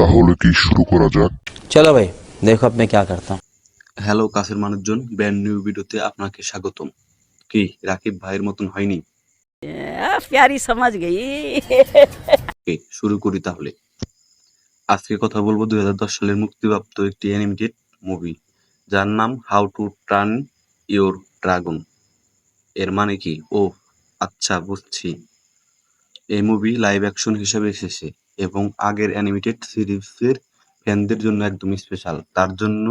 তাহলে কি শুরু করা যাক? চলো ভাই দেখো আপনি কি করতাম। হ্যালো কাছের মানুষজন ব্র্যান্ড নিউ ভিডিওতে আপনাকে স্বাগতম। কি রাকিব ভাইয়ের মতন হয়নি? প্যারি সমাজ গেই। শুরু করি তাহলে। আজকে কথা বলব দুই হাজার দশ সালের মুক্তিপ্রাপ্ত একটি অ্যানিমেটেড মুভি যার নাম how to turn your dragon এর মানে কি? ও আচ্ছা বুঝছি। এই মুভি লাইভ অ্যাকশন হিসেবে এসেছে। এবং আগের অ্যানিমেটেড সিরিজের ফ্যানদের জন্য একদম স্পেশাল তার জন্য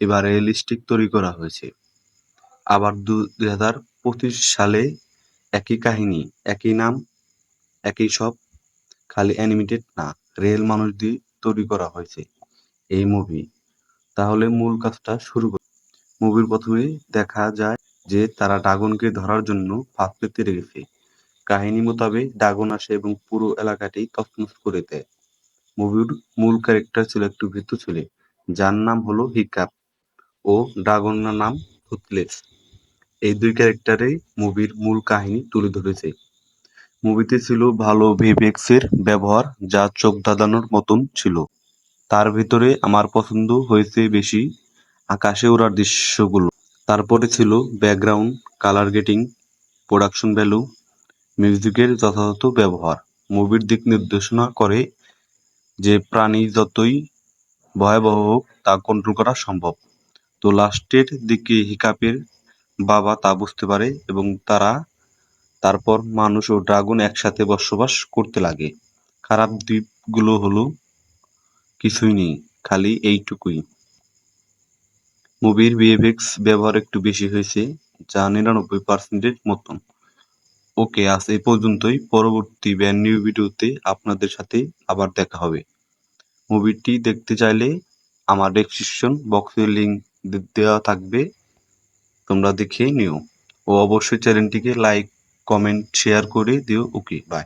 এবার রিয়েলিস্টিক তৈরি করা হয়েছে। আবার দুই হাজার পঁচিশ সালে একই কাহিনী, একই নাম, একই সব, খালি অ্যানিমেটেড না রিয়েল মানুষ দিয়ে তৈরি করা হয়েছে এই মুভি তাহলে মূল কাজটা শুরু করি। মুভির প্রথমে দেখা যায় যে তারা ড্রাগনকে ধরার জন্য ফাঁদ পেতে রেখেছে কাহিনী মোতাবেক ড্রাগন আসে এবং পুরো এলাকাটি তছনছ করে দেয়। মুভির মূল ক্যারেক্টার ছিল একটি ভীতু ছেলে, যার নাম হলো হিকাপ ও ড্রাগনের নাম ফুটলেস এই দুই ক্যারেক্টারেই মুভির মূল কাহিনী তুলে ধরেছে। মুভিতে ছিল ভালো ভিএফএক্সের ব্যবহার যা চোখ ধাঁধানোর মতন ছিল। তার ভিতরে আমার পছন্দ হয়েছে বেশি আকাশে ওড়ার দৃশ্যগুলো। তারপরে ছিল background colour getting production value মিউজিকের যথাযথ ব্যবহার। মুভির দিক নির্দেশনা করে যে প্রাণী যতই ভয়াবহ হোক, তা কন্ট্রোল করা সম্ভব। তো লাস্টের দিকে হিকাপের বাবা তা বুঝতে পারে এবং তারা তারপর মানুষ ও ড্রাগন একসাথে বসবাস করতে লাগে। খারাপ দ্বীপগুলো হলো কিছুই নেই, খালি এইটুকুই। মুভির ভিএফএক্স ব্যবহার একটু বেশি হয়েছে, যা নিরানব্বই পার্সেন্টের মতন। ওকে আজ এ পর্যন্তই। পরবর্তী ব্যান্ড নিউ ভিডিওতে আপনাদের সাথে আবার দেখা হবে। মুভিটি দেখতে চাইলে আমার ডেসক্রিপশন বক্সের লিঙ্ক দেওয়া থাকবে। তোমরা দেখে নিও। ও অবশ্যই চ্যানেলটিকে লাইক কমেন্ট শেয়ার করে দিও। Okay bye